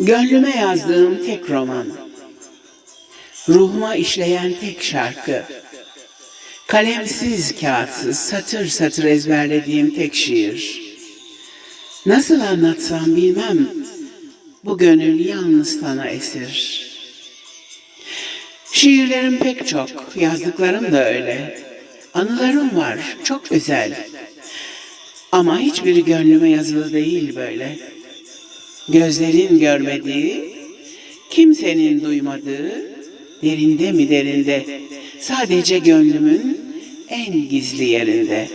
Gönlüme yazdığım tek roman. Ruhuma işleyen tek şarkı. Kalemsiz, kağıtsız, satır satır ezberlediğim tek şiir. Nasıl anlatsam bilmem, bu gönül yalnız sana esir. Şiirlerim pek çok, yazdıklarım da öyle. Anılarım var, çok özel. Ama hiçbiri gönlüme yazılı değil böyle. Gözlerin görmediği, kimsenin duymadığı, derinde mi derinde, sadece gönlümün en gizli yerinde.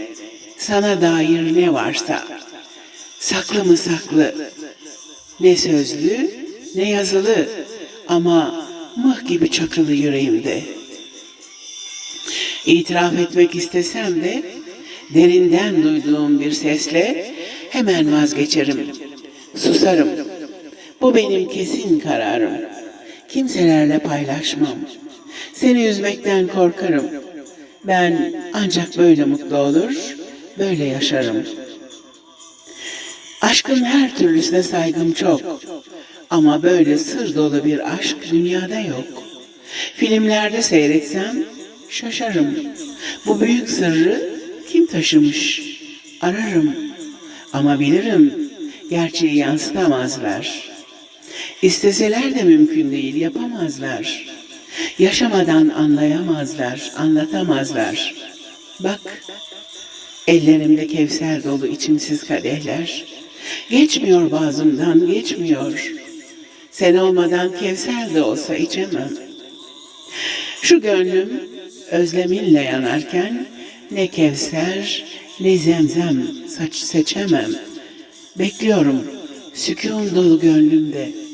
Sana dair ne varsa, saklı mı saklı, ne sözlü ne yazılı ama mıh gibi çakılı yüreğimde. İtiraf etmek istesem de derinden duyduğum bir sesle hemen vazgeçerim. Susarım. Bu benim kesin kararım. Kimselerle paylaşmam. Seni üzmekten korkarım. Ben ancak böyle mutlu olur, böyle yaşarım. Aşkın her türlüsüne saygım çok. Ama böyle sır dolu bir aşk dünyada yok. Filmlerde seyretsem şaşarım. Bu büyük sırrı kim taşımış? Ararım. Ama bilirim gerçeği yansıtamazlar. İsteseler de mümkün değil, yapamazlar. Yaşamadan anlayamazlar, anlatamazlar. Bak, ellerimde kevser dolu içimsiz kadehler. Geçmiyor bazımdan, geçmiyor. Sen olmadan kevser de olsa içemem. Şu gönlüm özleminle yanarken ne kevser ne zemzem saç seçemem. Bekliyorum. Sükun dolu gönlümde